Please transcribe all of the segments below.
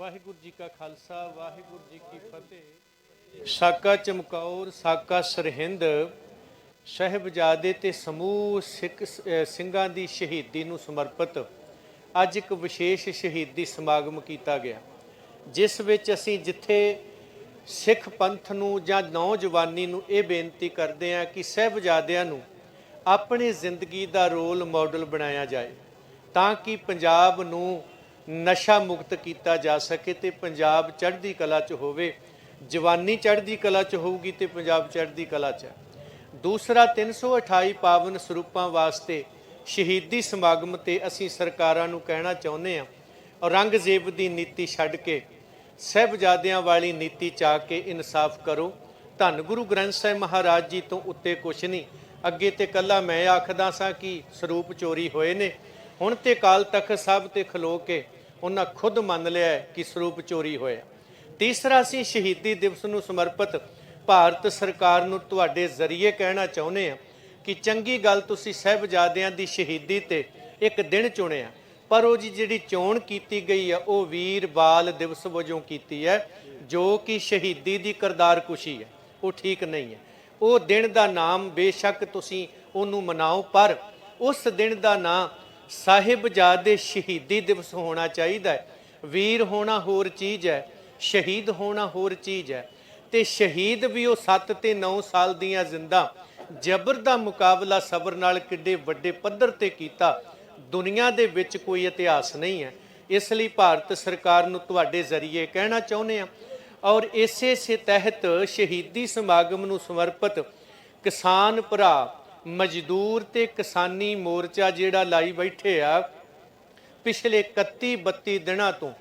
ਵਾਹਿਗੁਰੂ ਜੀ ਕਾ ਖਾਲਸਾ, ਵਾਹਿਗੁਰੂ ਜੀ ਕੀ ਫਤਿਹ। ਸਾਕਾ ਚਮਕੌਰ, ਸਾਕਾ ਸਰਹਿੰਦ ਸਹਿਬਜ਼ਾਦੇ ਤੇ ਸਮੂਹ ਸਿੱਖ ਸਿੰਘਾਂ ਦੀ ਸ਼ਹੀਦੀ ਨੂੰ ਸਮਰਪਿਤ ਅੱਜ ਇੱਕ ਵਿਸ਼ੇਸ਼ ਸ਼ਹੀਦੀ ਸਮਾਗਮ ਕੀਤਾ ਗਿਆ, ਜਿਸ ਵਿੱਚ ਅਸੀਂ ਜਿੱਥੇ ਸਿੱਖ ਪੰਥ ਨੂੰ ਜਾਂ ਨੌਜਵਾਨੀ ਨੂੰ ਇਹ ਬੇਨਤੀ ਕਰਦੇ ਹਾਂ ਕਿ ਸਹਿਬਜ਼ਾਦਿਆਂ ਨੂੰ ਆਪਣੀ ਜ਼ਿੰਦਗੀ ਦਾ ਰੋਲ ਮਾਡਲ ਬਣਾਇਆ ਜਾਏ, ਤਾਂ ਕਿ ਪੰਜਾਬ ਨੂੰ ਨਸ਼ਾ ਮੁਕਤ ਕੀਤਾ ਜਾ ਸਕੇ ਤੇ ਪੰਜਾਬ ਚੜ੍ਹਦੀ ਕਲਾ 'ਚ ਹੋਵੇ। ਜਵਾਨੀ ਚੜ੍ਹਦੀ ਕਲਾ 'ਚ ਹੋਊਗੀ ਤੇ ਪੰਜਾਬ ਚੜ੍ਹਦੀ ਕਲਾ 'ਚ। ਹੈ ਦੂਸਰਾ 328 ਪਾਵਨ ਸਰੂਪਾਂ ਵਾਸਤੇ ਸ਼ਹੀਦੀ ਸਮਾਗਮ ਤੇ ਅਸੀਂ ਸਰਕਾਰਾਂ ਨੂੰ ਕਹਿਣਾ ਚਾਹੁੰਦੇ ਹਾਂ। ਔਰੰਗਜ਼ੇਬ ਦੀ ਨੀਤੀ ਛੱਡ ਕੇ, ਸਹਿਬਜ਼ਾਦਿਆਂ ਵਾਲੀ ਨੀਤੀ ਚਾ ਕੇ ਇਨਸਾਫ ਕਰੋ। ਧੰਨ ਗੁਰੂ ਗ੍ਰੰਥ ਸਾਹਿਬ ਮਹਾਰਾਜ ਜੀ ਤੋਂ ਉੱਤੇ ਕੁਛ ਨਹੀਂ। ਅੱਗੇ ਤੇ ਕੱਲਾ ਮੈਂ ਆਖਦਾ ਸਾਂ ਕਿ ਸਰੂਪ ਚੋਰੀ ਹੋਏ ਨੇ। ਹੁਣ ਤੇ ਕਾਲ ਤਖਤ ਸਾਹਿਬ ਤੇ ਖਲੋ ਕੇ ਉਹਨਾਂ ਖੁਦ ਮੰਨ ਲਿਆ ਹੈ ਕਿ ਸਰੂਪ ਚੋਰੀ ਹੋਇਆ। ਤੀਸਰਾ ਅਸੀਂ ਸ਼ਹੀਦੀ ਦਿਵਸ ਨੂੰ ਸਮਰਪਿਤ ਭਾਰਤ ਸਰਕਾਰ ਨੂੰ ਤੁਹਾਡੇ ਜ਼ਰੀਏ ਕਹਿਣਾ ਚਾਹੁੰਦੇ ਹਾਂ ਕਿ ਚੰਗੀ ਗੱਲ ਤੁਸੀਂ ਸਹਿਬਜ਼ਾਦਿਆਂ ਦੀ ਸ਼ਹੀਦੀ ਤੇ ਇੱਕ ਦਿਨ ਚੁਣਿਆ। ਪਰ ਉਹ ਜੀ ਜਿਹੜੀ ਚੋਣ ਕੀਤੀ ਗਈ ਹੈ ਉਹ ਵੀਰ ਬਾਲ ਦਿਵਸ ਵਜੋਂ ਕੀਤੀ ਹੈ, ਜੋ ਕਿ ਸ਼ਹੀਦੀ ਦੀ ਕਰਦਾਰ ਕੁਸ਼ੀ ਹੈ। ਉਹ ਠੀਕ ਨਹੀਂ ਹੈ। ਉਹ ਦਿਨ ਦਾ ਨਾਮ ਬੇਸ਼ੱਕ ਤੁਸੀਂ ਉਹਨੂੰ ਮਨਾਓ, ਪਰ ਉਸ ਦਿਨ ਦਾ ਨਾਮ ਸਾਹਿਬਜ਼ਾਦੇ ਸ਼ਹੀਦੀ ਦਿਵਸ ਹੋਣਾ ਚਾਹੀਦਾ ਹੈ। ਵੀਰ ਹੋਣਾ ਹੋਰ ਚੀਜ਼ ਹੈ, ਸ਼ਹੀਦ ਹੋਣਾ ਹੋਰ ਚੀਜ਼ ਹੈ। ਤੇ ਸ਼ਹੀਦ ਵੀ ਉਹ 7 ਤੇ 9 ਸਾਲ ਦੀਆਂ ਜ਼ਿੰਦਾ। ਜਬਰ ਦਾ ਮੁਕਾਬਲਾ ਸਬਰ ਨਾਲ ਕਿੱਡੇ ਵੱਡੇ ਪੱਧਰ ਤੇ ਕੀਤਾ। ਦੁਨੀਆ ਦੇ ਵਿੱਚ ਕੋਈ ਇਤਿਹਾਸ ਨਹੀਂ ਹੈ। ਇਸ ਲਈ ਭਾਰਤ ਸਰਕਾਰ ਨੂੰ ਤੁਹਾਡੇ ਜ਼ਰੀਏ ਕਹਿਣਾ ਚਾਹੁੰਦੇ ਆ ਔਰ ਇਸੇ ਸੇ ਤਹਿਤ ਸ਼ਹੀਦੀ ਸਮਾਗਮ ਨੂੰ ਸਮਰਪਿਤ ਕਿਸਾਨ ਭਰਾ ਮਜ਼ਦੂਰ ਤੇ ਕਿਸਾਨੀ ਮੋਰਚਾ ਜਿਹੜਾ ਲਾਈ ਬੈਠੇ ਆ, ਪਿਛਲੇ 31 32 ਦਿਨਾਂ ਤੋਂ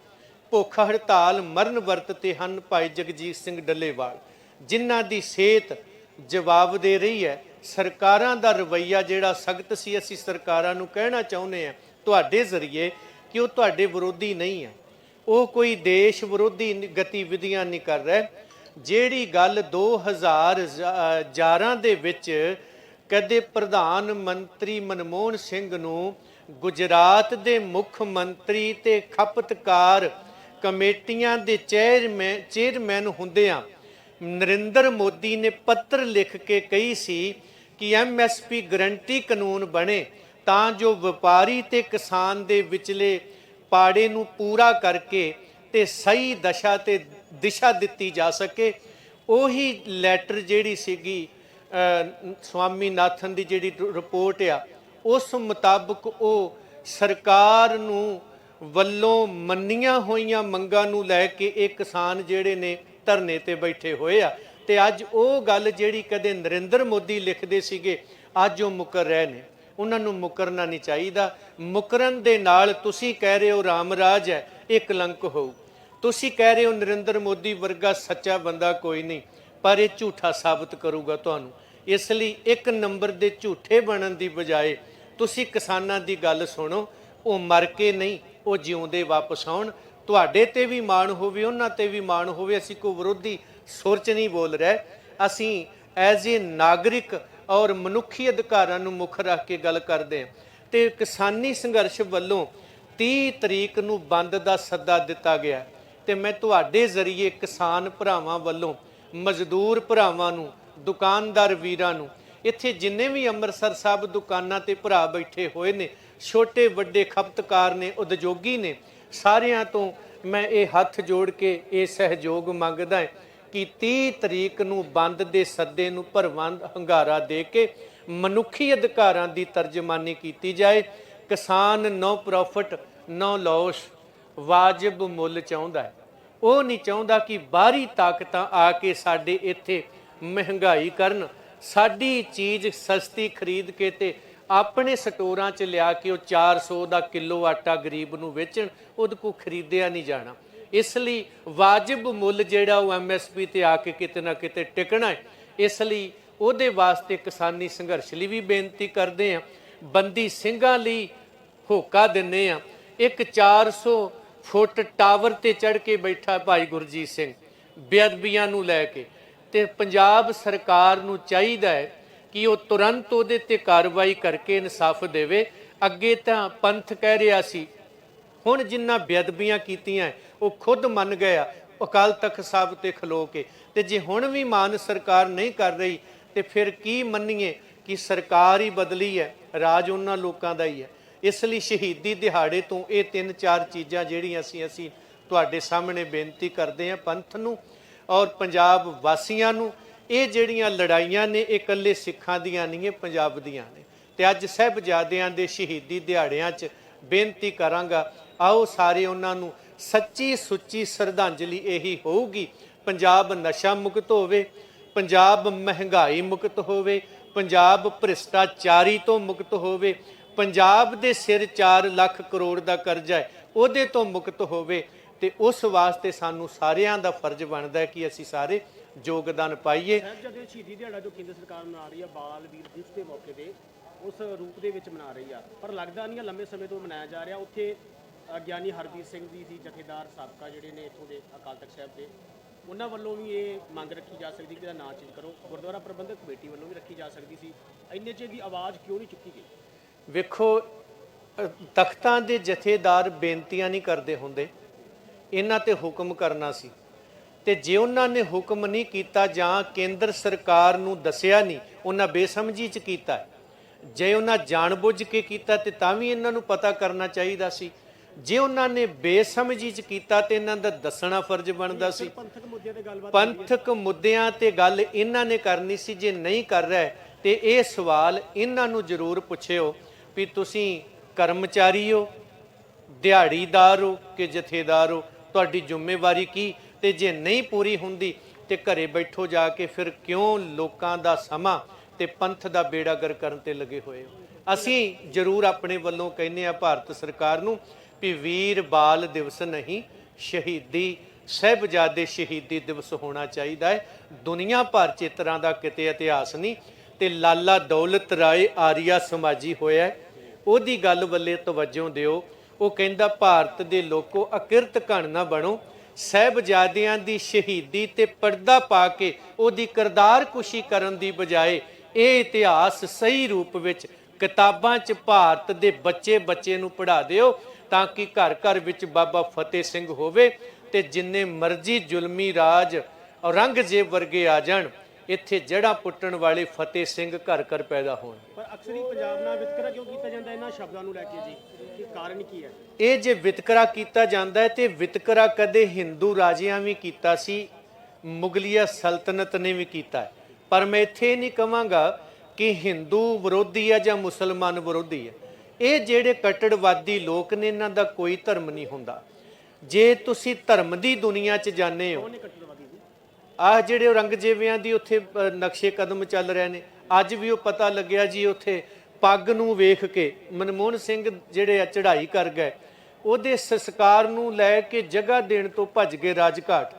ਭੁੱਖ ਹੜਤਾਲ ਮਰਨ ਵਰਤ ਤੇ ਹਨ ਭਾਈ ਜਗਜੀਤ ਸਿੰਘ ਡੱਲੇਵਾਲ, ਜਿਨ੍ਹਾਂ ਦੀ ਸਿਹਤ ਜਵਾਬ ਦੇ ਰਹੀ ਹੈ। ਸਰਕਾਰਾਂ ਦਾ ਰਵੱਈਆ ਜਿਹੜਾ ਸਖਤ ਸੀ, ਅਸੀਂ ਸਰਕਾਰਾਂ ਨੂੰ ਕਹਿਣਾ ਚਾਹੁੰਦੇ ਆ ਤੁਹਾਡੇ ਜ਼ਰੀਏ ਕਿ ਉਹ ਤੁਹਾਡੇ ਵਿਰੋਧੀ ਨਹੀਂ ਹੈ। ਉਹ ਕੋਈ ਦੇਸ਼ ਵਿਰੋਧੀ ਗਤੀਵਿਧੀਆਂ ਨਹੀਂ ਕਰ ਰਿਹਾ। ਜਿਹੜੀ ਗੱਲ 2011 ਦੇ ਵਿੱਚ ਕਦੇ ਪ੍ਰਧਾਨ ਮੰਤਰੀ ਮਨਮੋਹਨ ਸਿੰਘ ਨੂੰ ਗੁਜਰਾਤ ਦੇ ਮੁੱਖ ਮੰਤਰੀ ਤੇ ਖਪਤਕਾਰ ਕਮੇਟੀਆਂ ਦੇ ਚੇਅਰਮੈਨ ਚੇਅਰਮੈਨ ਹੁੰਦਿਆਂ ਨਰਿੰਦਰ ਮੋਦੀ ਨੇ ਪੱਤਰ ਲਿਖ ਕੇ ਕਹੀ ਸੀ ਕਿ ਐਮਐਸਪੀ ਗਰੰਟੀ ਕਾਨੂੰਨ ਬਣੇ ਤਾਂ ਜੋ ਵਪਾਰੀ ਤੇ ਕਿਸਾਨ ਦੇ ਵਿਚਲੇ ਪਾੜੇ ਨੂੰ ਪੂਰਾ ਕਰਕੇ ਤੇ ਸਹੀ ਦਸ਼ਾ ਤੇ ਦਿਸ਼ਾ ਦਿੱਤੀ ਜਾ ਸਕੇ। ਉਹੀ ਲੈਟਰ ਜਿਹੜੀ ਸੀਗੀ ਅਹ, ਸਵਾਮੀਨਾਥਨ ਦੀ ਜਿਹੜੀ ਰਿਪੋਰਟ ਆ ਉਸ ਮੁਤਾਬਕ ਉਹ ਸਰਕਾਰ ਨੂੰ ਵੱਲੋਂ ਮੰਨੀਆਂ ਹੋਈਆਂ ਮੰਗਾਂ ਨੂੰ ਲੈ ਕੇ ਇਹ ਕਿਸਾਨ ਜਿਹੜੇ ਨੇ ਧਰਨੇ ਤੇ ਬੈਠੇ ਹੋਏ ਆ। ਤੇ ਅੱਜ ਉਹ ਗੱਲ ਜਿਹੜੀ ਕਦੇ ਨਰਿੰਦਰ ਮੋਦੀ ਲਿਖਦੇ ਸੀਗੇ ਅੱਜ ਉਹ ਮੁਕਰ ਰਹੇ ਨੇ। ਉਹਨਾਂ ਨੂੰ ਮੁਕਰਨਾ ਨਹੀਂ ਚਾਹੀਦਾ। ਮੁਕਰਨ ਦੇ ਨਾਲ ਤੁਸੀਂ ਕਹਿ ਰਹੇ ਹੋ ਰਾਮ ਰਾਜ ਹੈ ਇਹ ਕਲੰਕ ਹੋਊ। ਤੁਸੀਂ ਕਹਿ ਰਹੇ ਹੋ ਨਰਿੰਦਰ ਮੋਦੀ ਵਰਗਾ ਸੱਚਾ ਬੰਦਾ ਕੋਈ ਨਹੀਂ। ਪਰ ਇਹ ਝੂਠਾ ਸਾਬਤ ਕਰੂਗਾ ਤੁਹਾਨੂੰ। ਇਸ ਲਈ ਇੱਕ ਨੰਬਰ ਦੇ ਝੂਠੇ ਬਣਨ ਦੀ ਬਜਾਏ ਤੁਸੀਂ ਕਿਸਾਨਾਂ ਦੀ ਗੱਲ ਸੁਣੋ, ਉਹ ਮਰ ਕੇ ਨਹੀਂ, ਉਹ ਜਿਉਂਦੇ ਵਾਪਸ ਆਉਣ। ਤੁਹਾਡੇ ਤੇ ਵੀ ਮਾਣ ਹੋਵੇ, ਉਹਨਾਂ ਤੇ ਵੀ ਮਾਣ ਹੋਵੇ, ਅਸੀਂ ਕੋਈ ਵਿਰੋਧੀ ਸੁਰਚ ਨਹੀਂ ਬੋਲ ਰਹੇ। ਅਸੀਂ ਐਜ਼ ਏ ਨਾਗਰਿਕ ਔਰ ਮਨੁੱਖੀ ਅਧਿਕਾਰਾਂ ਨੂੰ ਮੁੱਖ ਰੱਖ ਕੇ ਗੱਲ ਕਰਦੇ ਹਾਂ। ਤੇ ਕਿਸਾਨੀ ਸੰਘਰਸ਼ ਵੱਲੋਂ 30 ਤਰੀਕ ਨੂੰ ਬੰਦ ਦਾ ਸੱਦਾ ਦਿੱਤਾ ਗਿਆ। ਤੇ ਮੈਂ ਤੁਹਾਡੇ ਜ਼ਰੀਏ ਕਿਸਾਨ ਭਰਾਵਾਂ ਵੱਲੋਂ ਮਜ਼ਦੂਰ ਭਰਾਵਾਂ ਨੂੰ, ਦੁਕਾਨਦਾਰ ਵੀਰਾਂ ਨੂੰ, ਇੱਥੇ ਜਿੰਨੇ ਵੀ ਅੰਮ੍ਰਿਤਸਰ ਸਾਹਿਬ ਦੁਕਾਨਾਂ ਤੇ ਭਰਾ ਬੈਠੇ ਹੋਏ ਨੇ, ਛੋਟੇ ਵੱਡੇ ਖਪਤਕਾਰ ਨੇ, ਉਦਯੋਗੀ ਨੇ, ਸਾਰਿਆਂ ਤੋਂ ਮੈਂ ਇਹ ਹੱਥ ਜੋੜ ਕੇ ਇਹ ਸਹਿਯੋਗ ਮੰਗਦਾ ਹਾਂ ਕਿ 30 ਤਰੀਕ ਨੂੰ ਬੰਦ ਦੇ ਸੱਦੇ ਨੂੰ ਭਰਵੰਦ ਹੰਗਾਰਾ ਦੇ ਕੇ ਮਨੁੱਖੀ ਅਧਿਕਾਰਾਂ ਦੀ ਤਰਜਮਾਨੀ ਕੀਤੀ ਜਾਏ। ਕਿਸਾਨ ਨੋ ਪ੍ਰੋਫਿਟ ਨੋ ਲਾਸ ਵਾਜਬ ਮੁੱਲ ਚਾਹੁੰਦਾ ਹੈ। ਉਹ ਨਹੀਂ ਚਾਹੁੰਦਾ ਕਿ ਬਾਹਰੀ ਤਾਕਤਾਂ ਆ ਕੇ ਸਾਡੇ ਇੱਥੇ ਮਹਿੰਗਾਈ ਕਰਨ। ਸਾਡੀ ਚੀਜ਼ ਸਸਤੀ ਖਰੀਦ ਕੇ ਤੇ ਆਪਣੇ ਸਟੋਰਾਂ 'ਚ ਲਿਆ ਕੇ ਉਹ 400 ਦਾ ਕਿਲੋ ਆਟਾ ਗਰੀਬ ਨੂੰ ਵੇਚਣ, ਉਹਦੇ ਕੋ ਖਰੀਦਿਆ ਨਹੀਂ ਜਾਣਾ। ਇਸ ਲਈ ਵਾਜਬ ਮੁੱਲ ਜਿਹੜਾ ਉਹ ਐਮਐਸਪੀ ਤੇ ਆ ਕੇ ਕਿਤੇ ਨਾ ਕਿਤੇ ਟਿਕਣਾ ਹੈ। ਇਸ ਲਈ ਉਹਦੇ ਵਾਸਤੇ ਕਿਸਾਨੀ ਸੰਘਰਸ਼ ਲਈ ਵੀ ਬੇਨਤੀ ਕਰਦੇ ਆ ਬੰਦੀ ਸਿੰਘਾਂ ਲਈ ਹੋਕਾ ਦਿੰਨੇ ਆ ਇੱਕ 400 ਫੁੱਟ ਟਾਵਰ ਤੇ ਚੜ ਕੇ ਬੈਠਾ ਭਾਈ ਗੁਰਜੀਤ ਸਿੰਘ, ਬੇਅਦਬੀਆਂ ਨੂੰ ਲੈ ਕੇ। ਤੇ ਪੰਜਾਬ ਸਰਕਾਰ ਨੂੰ ਚਾਹੀਦਾ ਹੈ ਕਿ ਉਹ ਤੁਰੰਤ ਉਹਦੇ ਤੇ ਕਾਰਵਾਈ ਕਰਕੇ ਇਨਸਾਫ ਦੇਵੇ। ਅੱਗੇ ਤਾਂ ਪੰਥ ਕਹਿ ਰਿਹਾ ਸੀ, ਹੁਣ ਜਿੰਨਾ ਬੇਅਦਬੀਆਂ ਕੀਤੀਆਂ ਉਹ ਖੁਦ ਮੰਨ ਗਿਆ ਅਕਾਲ ਤਖਤ ਸਾਹਿਬ ਤੇ ਖਲੋ ਕੇ। ਤੇ ਜੇ ਹੁਣ ਵੀ ਮਾਨ ਸਰਕਾਰ ਨਹੀਂ ਕਰ ਰਹੀ, ਤੇ ਫਿਰ ਕੀ ਮੰਨੀਏ ਕਿ ਸਰਕਾਰ ਹੀ ਬਦਲੀ ਹੈ, ਰਾਜ ਉਹਨਾਂ ਲੋਕਾਂ ਦਾ ਹੀ ਹੈ। ਇਸ ਲਈ ਸ਼ਹੀਦੀ ਦਿਹਾੜੇ ਤੋਂ ਇਹ ਤਿੰਨ ਚਾਰ ਚੀਜ਼ਾਂ ਜਿਹੜੀਆਂ ਅਸੀਂ ਅਸੀਂ ਤੁਹਾਡੇ ਸਾਹਮਣੇ ਬੇਨਤੀ ਕਰਦੇ ਹਾਂ ਪੰਥ ਨੂੰ ਔਰ ਪੰਜਾਬ ਵਾਸੀਆਂ ਨੂੰ। ਇਹ ਜਿਹੜੀਆਂ ਲੜਾਈਆਂ ਨੇ, ਇਹ ਇਕੱਲੇ ਸਿੱਖਾਂ ਦੀਆਂ ਨਹੀਂ, ਇਹ ਪੰਜਾਬ ਦੀਆਂ ਨੇ। ਤੇ ਅੱਜ ਸਹਿਬਜ਼ਾਦਿਆਂ ਦੇ ਸ਼ਹੀਦੀ ਦਿਹਾੜਿਆਂ 'ਚ ਬੇਨਤੀ ਕਰਾਂਗਾ, ਆਓ ਸਾਰੇ ਉਹਨਾਂ ਨੂੰ ਸੱਚੀ ਸੁੱਚੀ ਸ਼ਰਧਾਂਜਲੀ ਇਹੀ ਹੋਊਗੀ। ਪੰਜਾਬ ਨਸ਼ਾ ਮੁਕਤ ਹੋਵੇ, ਪੰਜਾਬ ਮਹਿੰਗਾਈ ਮੁਕਤ ਹੋਵੇ, ਪੰਜਾਬ ਭ੍ਰਿਸ਼ਟਾਚਾਰੀ ਤੋਂ ਮੁਕਤ ਹੋਵੇ ਪੰਜਾਬ ਦੇ ਸਿਰ 4 ਲੱਖ ਕਰੋੜ ਦਾ ਕਰਜ਼ਾ ਹੈ, ਉਹਦੇ ਤੋਂ ਮੁਕਤ ਹੋਵੇ ਤੇ ਉਸ ਵਾਸਤੇ ਸਾਨੂੰ ਸਾਰਿਆਂ ਦਾ ਫਰਜ਼ ਬਣਦਾ ਹੈ ਕਿ ਅਸੀਂ ਸਾਰੇ ਯੋਗਦਾਨ ਪਾਈਏ। ਸਾਹਿਬਜ਼ਾਦੇ ਸ਼ਹੀਦੀ ਦਿਹਾੜਾ ਜੋ ਕੇਂਦਰ ਸਰਕਾਰ ਮਨਾ ਰਹੀ ਆ, ਬਾਲ ਵੀਰ ਦਿਵਸ ਦੇ ਮੌਕੇ ਤੇ, ਉਸ ਰੂਪ ਦੇ ਵਿੱਚ ਮਨਾ ਰਹੀ ਆ। ਪਰ ਲੱਗਦਾ ਨਹੀਂ ਆ ਲੰਮੇ ਸਮੇਂ ਤੋਂ ਮਨਾਇਆ ਜਾ ਰਿਹਾ। ਉੱਥੇ ਗਿਆਨੀ ਹਰਦੀਪ ਸਿੰਘ ਜੀ ਸੀ ਜਥੇਦਾਰ ਸਾਬਕਾ ਜਿਹੜੇ ਨੇ ਇੱਥੋਂ ਦੇ ਅਕਾਲ ਤਖਤ ਸਾਹਿਬ ਦੇ, ਉਹਨਾਂ ਵੱਲੋਂ ਵੀ ਇਹ ਮੰਗ ਰੱਖੀ ਜਾ ਸਕਦੀ ਕਿ ਇਹਦਾ ਨਾਂ ਚੇਂਜ ਕਰੋ। ਗੁਰਦੁਆਰਾ ਪ੍ਰਬੰਧਕ ਕਮੇਟੀ ਵੱਲੋਂ ਵੀ ਰੱਖੀ ਜਾ ਸਕਦੀ ਸੀ। ਇੰਨੇ ਚਿਰ ਦੀ ਆਵਾਜ਼ ਕਿਉਂ ਨਹੀਂ ਚੁੱਕੀ ਗਈ? ਵੇਖੋ ਤਖਤਾਂ ਦੇ ਜਥੇਦਾਰ ਬੇਨਤੀਆਂ ਨਹੀਂ ਕਰਦੇ ਹੁੰਦੇ। ਇਹਨਾਂ ਤੇ ਹੁਕਮ ਕਰਨਾ ਸੀ। ਤੇ ਜੇ ਉਹਨਾਂ ਨੇ ਹੁਕਮ ਨਹੀਂ ਕੀਤਾ ਜਾਂ ਕੇਂਦਰ ਸਰਕਾਰ ਨੂੰ ਦੱਸਿਆ ਨਹੀਂ ਉਹਨਾਂ ਬੇਸਮਝੀ ਚ ਕੀਤਾ। ਜੇ ਉਹਨਾਂ ਜਾਣਬੁੱਝ ਕੇ ਕੀਤਾ ਤੇ ਤਾਂ ਵੀ ਇਹਨਾਂ ਨੂੰ ਪਤਾ ਕਰਨਾ ਚਾਹੀਦਾ ਸੀ। ਜੇ ਉਹਨਾਂ ਨੇ ਬੇਸਮਝੀ ਚ ਕੀਤਾ ਤੇ ਇਹਨਾਂ ਦਾ ਦੱਸਣਾ ਫਰਜ਼ ਬਣਦਾ ਸੀ। ਪੰਥਕ ਮੁੱਦਿਆਂ ਤੇ ਗੱਲਬਾਤ ਪੰਥਕ ਮੁੱਦਿਆਂ ਤੇ ਗੱਲ ਇਹਨਾਂ ਨੇ ਕਰਨੀ ਸੀ ਜੇ ਨਹੀਂ ਕਰ ਰਿਹਾ ਤੇ ਇਹ ਸਵਾਲ ਇਹਨਾਂ ਨੂੰ ਜ਼ਰੂਰ ਪੁੱਛਿਓ। ਵੀ ਤੁਸੀਂ ਕਰਮਚਾਰੀ ਹੋ ਦਿਹਾੜੀਦਾਰ ਹੋ ਕਿ ਜਥੇਦਾਰ ਹੋ, ਤੁਹਾਡੀ ਜ਼ਿੰਮੇਵਾਰੀ ਕੀ? ਤੇ ਜੇ ਨਹੀਂ ਪੂਰੀ ਹੁੰਦੀ ਤੇ ਘਰੇ ਬੈਠੋ ਜਾ ਕੇ ਫਿਰ ਕਿਉਂ ਲੋਕਾਂ ਦਾ ਸਮਾਂ ਤੇ ਪੰਥ ਦਾ ਬੇੜਾਗਰ ਕਰਨ ਤੇ ਲੱਗੇ ਹੋਏ ਹੋ? ਅਸੀਂ ਜ਼ਰੂਰ ਆਪਣੇ ਵੱਲੋਂ ਕਹਿੰਦੇ ਆ ਭਾਰਤ ਸਰਕਾਰ ਨੂੰ ਵੀ ਵੀਰ ਬਾਲ ਦਿਵਸ ਨਹੀਂ, ਸ਼ਹੀਦੀ ਸਹਿਬਜ਼ਾਦੇ ਸ਼ਹੀਦੀ ਦਿਵਸ ਹੋਣਾ ਚਾਹੀਦਾ ਹੈ। ਦੁਨੀਆ ਭਰ ਚ ਇਸ ਤਰ੍ਹਾਂ ਦਾ ਕਿਤੇ ਇਤਿਹਾਸ ਨਹੀਂ। ਤੇ ਲਾਲਾ ਦੌਲਤ ਰਾਏ ਆਰੀਆ ਸਮਾਜੀ ਹੋਇਆ ਹੈ। ਉਹਦੀ ਗੱਲ ਵੱਲੇ ਤਵੱਜੋ ਦਿਓ। ਉਹ ਕਹਿੰਦਾ, ਭਾਰਤ ਦੇ ਲੋਕੋ ਅਕਿਰਤ ਘਣ ਨਾ ਬਣੋ। ਸਹਿਬਜ਼ਾਦਿਆਂ ਦੀ ਸ਼ਹੀਦੀ ਤੇ ਪਰਦਾ ਪਾ ਕੇ ਉਹਦੀ ਕਰਦਾਰ ਕੁਸ਼ੀ ਕਰਨ ਦੀ ਬਜਾਏ ਇਹ ਇਤਿਹਾਸ ਸਹੀ ਰੂਪ ਵਿੱਚ ਕਿਤਾਬਾਂ 'ਚ ਭਾਰਤ ਦੇ ਬੱਚੇ ਬੱਚੇ ਨੂੰ ਪੜ੍ਹਾ ਦਿਓ ਤਾਂ ਕਿ ਘਰ ਘਰ ਵਿੱਚ ਬਾਬਾ ਫਤਿਹ ਸਿੰਘ ਹੋਵੇ ਤੇ ਜਿੰਨੇ ਮਰਜ਼ੀ ਜ਼ੁਲਮੀ ਰਾਜ ਔਰੰਗਜ਼ੇਬ ਵਰਗੇ ਆ ਜਾਣ। ਇੱਥੇ ਜੜਾ ਪੁੱਟਣ ਵਾਲੇ ਫਤਿਹ ਸਿੰਘ ਘਰ ਘਰ ਪੈਦਾ ਹੋਣ। ਪਰ ਅਕਸਰ ਹੀ ਪੰਜਾਬ ਨਾਲ ਵਿਤਕਰਾ ਕਿਉਂ ਕੀਤਾ ਜਾਂਦਾ ਇਹਨਾਂ ਸ਼ਬਦਾਂ ਨੂੰ ਲੈ ਕੇ ਜੀ। ਕੀ ਕਾਰਨ ਕੀ ਹੈ? ਇਹ ਜੇ ਵਿਤਕਰਾ ਕੀਤਾ ਜਾਂਦਾ ਹੈ ਤੇ ਵਿਤਕਰਾ ਕਦੇ ਹਿੰਦੂ ਰਾਜਿਆਂ ਵੀ ਕੀਤਾ ਸੀ ਮੁਗਲੀਆ ਸਲਤਨਤ ਨੇ ਵੀ ਕੀਤਾ ਹੈ। ਪਰ ਮੈਂ ਇੱਥੇ ਨਹੀਂ ਕਵਾਂਗਾ ਕਿ ਹਿੰਦੂ ਵਿਰੋਧੀ ਹੈ ਜਾਂ ਮੁਸਲਮਾਨ ਵਿਰੋਧੀ ਹੈ ਇਹ ਜਿਹੜੇ ਕੱਟੜਵਾਦੀ ਲੋਕ ਨੇ ਇਹਨਾਂ ਦਾ ਕੋਈ ਧਰਮ ਨਹੀਂ ਹੁੰਦਾ। ਜੇ ਤੁਸੀਂ ਧਰਮ ਦੀ ਦੁਨੀਆ 'ਚ ਜਾਂਦੇ ਹੋ ਆਹ ਜਿਹੜੇ ਔਰੰਗਜ਼ੇਬਿਆਂ ਦੀ ਉੱਥੇ ਨਕਸ਼ੇ ਕਦਮ ਚੱਲ ਰਹੇ ਨੇ, ਅੱਜ ਵੀ ਉਹ ਪਤਾ ਲੱਗਿਆ ਜੀ ਉੱਥੇ ਪੱਗ ਨੂੰ ਵੇਖ ਕੇ ਮਨਮੋਹਨ ਸਿੰਘ ਜਿਹੜੇ ਆ ਚੜ੍ਹਾਈ ਕਰ ਗਏ। ਉਹਦੇ ਸੰਸਕਾਰ ਨੂੰ ਲੈ ਕੇ ਜਗ੍ਹਾ ਦੇਣ ਤੋਂ ਭੱਜ ਗਏ ਰਾਜਘਾਟ।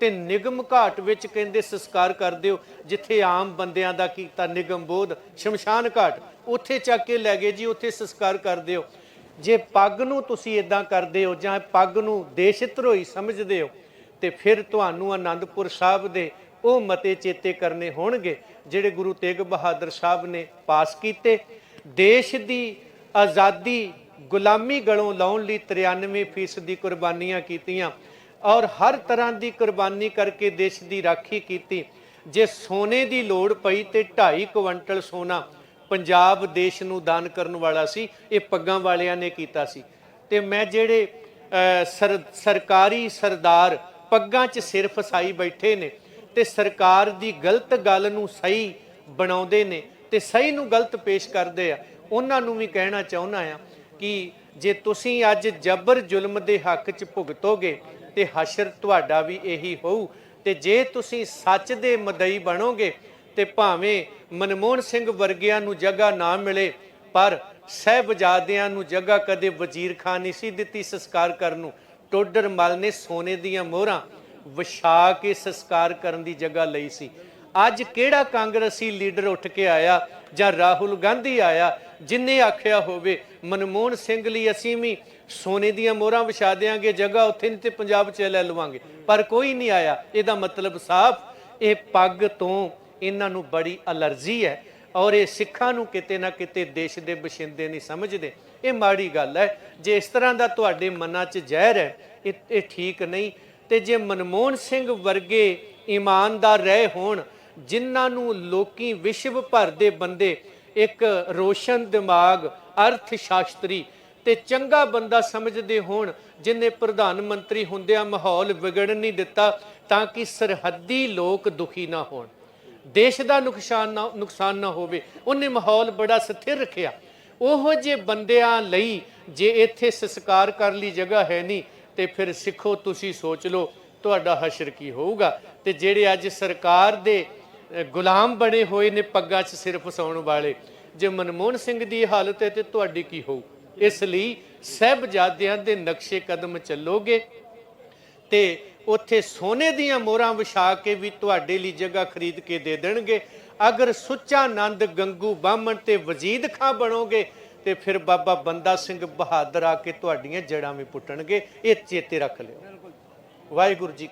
ਤੇ ਨਿਗਮ ਘਾਟ ਵਿੱਚ ਕਹਿੰਦੇ ਸੰਸਕਾਰ ਕਰ ਦਿਓ, ਜਿੱਥੇ ਆਮ ਬੰਦਿਆਂ ਦਾ ਕੀਤਾ ਨਿਗਮ ਬੋਧ, ਸ਼ਮਸ਼ਾਨ ਘਾਟ। ਉੱਥੇ ਚੱਕ ਕੇ ਲੈ ਗਏ ਜੀ, ਉੱਥੇ ਸੰਸਕਾਰ ਕਰ ਦਿਓ। ਜੇ ਪੱਗ ਨੂੰ ਤੁਸੀਂ ਇਦਾਂ ਕਰਦੇ ਹੋ ਜਾਂ ਪੱਗ ਨੂੰ ਦੇਸ਼ ਧਰੋਹੀ ਸਮਝਦੇ ਹੋ ਤੇ ਫਿਰ ਤੁਹਾਨੂੰ ਆਨੰਦਪੁਰ ਸਾਹਿਬ ਦੇ ਉਹ ਮਤੇ ਚੇਤੇ ਕਰਨੇ ਹੋਣਗੇ ਜਿਹੜੇ ਗੁਰੂ ਤੇਗ ਬਹਾਦਰ ਸਾਹਿਬ ਨੇ ਪਾਸ ਕੀਤੇ। ਦੇਸ਼ ਦੀ ਆਜ਼ਾਦੀ ਗੁਲਾਮੀ ਗਲੋਂ ਲਾਉਣ ਲਈ 93% ਦੀ ਕੁਰਬਾਨੀਆਂ ਕੀਤੀਆਂ ਔਰ ਹਰ ਤਰ੍ਹਾਂ ਦੀ ਕੁਰਬਾਨੀ ਕਰਕੇ ਦੇਸ਼ ਦੀ ਰਾਖੀ ਕੀਤੀ। ਜੇ ਸੋਨੇ ਦੀ ਲੋੜ ਪਈ ਤੇ 2.5 ਕੁਇੰਟਲ ਸੋਨਾ ਪੰਜਾਬ ਦੇਸ਼ ਨੂੰ ਦਾਨ ਕਰਨ ਵਾਲਾ ਸੀ ਇਹ ਪੱਗਾਂ ਵਾਲਿਆਂ ਨੇ ਕੀਤਾ ਸੀ। ਤੇ ਮੈਂ ਜਿਹੜੇ ਅਹ, ਸਰਕਾਰੀ ਸਰਦਾਰ ਪੱਗਾਂ 'ਚ ਸਿਰ ਫਸਾਈ ਬੈਠੇ ਨੇ ਤੇ ਸਰਕਾਰ ਦੀ ਗਲਤ ਗੱਲ ਨੂੰ ਸਹੀ ਬਣਾਉਂਦੇ ਨੇ ਤੇ ਸਹੀ ਨੂੰ ਗਲਤ ਪੇਸ਼ ਕਰਦੇ ਆ। ਉਹਨਾਂ ਨੂੰ ਵੀ ਕਹਿਣਾ ਚਾਹੁੰਦਾ ਆ ਕਿ ਜੇ ਤੁਸੀਂ ਅੱਜ ਜਬਰ ਜ਼ੁਲਮ ਦੇ ਹੱਕ 'ਚ ਭੁਗਤੋਗੇ ਤੇ ਹਸ਼ਰ ਤੁਹਾਡਾ ਵੀ ਇਹੀ ਹੋਊ ਤੇ ਜੇ ਤੁਸੀਂ ਸੱਚ ਦੇ ਮਦਈ ਬਣੋਗੇ ਤੇ ਭਾਵੇਂ ਮਨਮੋਹਨ ਸਿੰਘ ਵਰਗਿਆਂ ਨੂੰ ਜਗ੍ਹਾ ਨਾ ਮਿਲੇ, ਪਰ ਸਹਿਬਜ਼ਾਦਿਆਂ ਨੂੰ ਜਗ੍ਹਾ ਕਦੇ ਵਜ਼ੀਰ ਖਾਨ ਨਹੀਂ ਸੀ ਦਿੱਤੀ ਸੰਸਕਾਰ ਕਰਨ ਨੂੰ। ਟੋਡਰ ਮਲ ਨੇ ਸੋਨੇ ਦੀਆਂ ਮੋਹਰਾਂ ਵਿਛਾ ਕੇ ਸੰਸਕਾਰ ਕਰਨ ਦੀ ਜਗ੍ਹਾ ਲਈ ਸੀ। ਅੱਜ ਕਿਹੜਾ ਕਾਂਗਰਸੀ ਲੀਡਰ ਉੱਠ ਕੇ ਆਇਆ ਜਾਂ ਰਾਹੁਲ ਗਾਂਧੀ ਆਇਆ, ਜਿਨੇ ਆਖਿਆ ਹੋਵੇ, ਮਨਮੋਹਨ ਸਿੰਘ ਲਈ ਅਸੀਂ ਵੀ ਸੋਨੇ ਦੀਆਂ ਮੋਹਰਾਂ ਵਿਛਾ ਦੇਾਂਗੇ ਜਗ੍ਹਾ ਉੱਥੇ ਨਹੀਂ ਤੇ ਪੰਜਾਬ 'ਚ ਲੈ ਲਵਾਂਗੇ। ਪਰ ਕੋਈ ਨਹੀਂ ਆਇਆ। ਇਹਦਾ ਮਤਲਬ ਸਾਫ਼, ਇਹ ਪੱਗ ਤੋਂ ਇਹਨਾਂ ਨੂੰ ਬੜੀ ਅਲਰਜੀ ਹੈ। ਔਰ ਇਹ ਸਿੱਖਾਂ ਨੂੰ ਕਿਤੇ ਨਾ ਕਿਤੇ ਦੇਸ਼ ਦੇ ਬਸ਼ਿੰਦੇ ਨਹੀਂ ਸਮਝਦੇ। ਇਹ ਮਾੜੀ ਗੱਲ ਹੈ। ਜੇ ਇਸ ਤਰ੍ਹਾਂ ਦਾ ਤੁਹਾਡੇ ਮਨਾਂ 'ਚ ਜ਼ਹਿਰ ਹੈ, ਇਹ ਇਹ ਠੀਕ ਨਹੀਂ। ਤੇ ਜੇ ਮਨਮੋਹਨ ਸਿੰਘ ਵਰਗੇ ਇਮਾਨਦਾਰ ਰਹੇ ਹੋਣ, ਜਿਨ੍ਹਾਂ ਨੂੰ ਲੋਕੀ ਵਿਸ਼ਵ ਭਰ ਦੇ ਬੰਦੇ, ਇੱਕ ਰੋਸ਼ਨ ਦਿਮਾਗ, ਅਰਥ ਸ਼ਾਸਤਰੀ ਤੇ ਚੰਗਾ ਬੰਦਾ ਸਮਝਦੇ ਹੋਣ, ਜਿਨੇ ਪ੍ਰਧਾਨ ਮੰਤਰੀ ਹੁੰਦਿਆਂ ਮਾਹੌਲ ਵਿਗੜਨ ਨਹੀਂ ਦਿੱਤਾ, ਤਾਂ ਕਿ ਸਰਹੱਦੀ ਲੋਕ ਦੁਖੀ ਨਾ ਹੋਣ। ਦੇਸ਼ ਦਾ ਨੁਕਸਾਨ ਨਾ ਨੁਕਸਾਨ ਨਾ ਹੋਵੇ। ਉਹਨੇ ਮਾਹੌਲ ਬੜਾ ਸਥਿਰ ਰੱਖਿਆ। ਉਹੋ ਜੇ ਬੰਦਿਆਂ ਲਈ ਜੇ ਇੱਥੇ ਸੰਸਕਾਰ ਕਰਨ ਲਈ ਜਗ੍ਹਾ ਹੈ ਨਹੀਂ, ਤੇ ਫਿਰ ਸਿੱਖੋ, ਤੁਸੀਂ ਸੋਚ ਲਓ, ਤੁਹਾਡਾ ਹਸ਼ਰ ਕੀ ਹੋਊਗਾ। ਤੇ ਜਿਹੜੇ ਅੱਜ ਸਰਕਾਰ ਦੇ ਗੁਲਾਮ ਬਣੇ ਹੋਏ ਨੇ ਪੱਗਾਂ 'ਚ ਸਿਰ ਫਸਾਉਣ ਵਾਲੇ, ਜੇ ਮਨਮੋਹਨ ਸਿੰਘ ਦੀ ਹਾਲਤ ਹੈ ਤੇ ਤੁਹਾਡੀ ਕੀ ਹੋਊ? ਇਸ ਲਈ ਸਹਿਬਜ਼ਾਦਿਆਂ ਦੇ ਨਕਸ਼ੇ ਕਦਮ ਚੱਲੋਗੇ ਤੇ ਉੱਥੇ ਸੋਨੇ ਦੀਆਂ ਮੋਹਰਾਂ ਵਿਛਾ ਕੇ ਵੀ ਤੁਹਾਡੇ ਲਈ ਜਗ੍ਹਾ ਖਰੀਦ ਕੇ ਦੇ ਦੇਣਗੇ। ਅਗਰ ਸੁੱਚਾ ਆਨੰਦ ਗੰਗੂ ਬਾਹਮਣ ਤੇ ਵਜੀਦ ਖਾਂ ਬਣੋਗੇ ਤੇ ਫਿਰ ਬਾਬਾ ਬੰਦਾ ਸਿੰਘ ਬਹਾਦਰ ਆ ਕੇ ਤੁਹਾਡੀਆਂ ਜੜਾਂ ਵੀ ਪੁੱਟਣਗੇ। ਇਹ ਚੇਤੇ ਰੱਖ ਲਿਓ। ਵਾਹਿਗੁਰੂ ਜੀ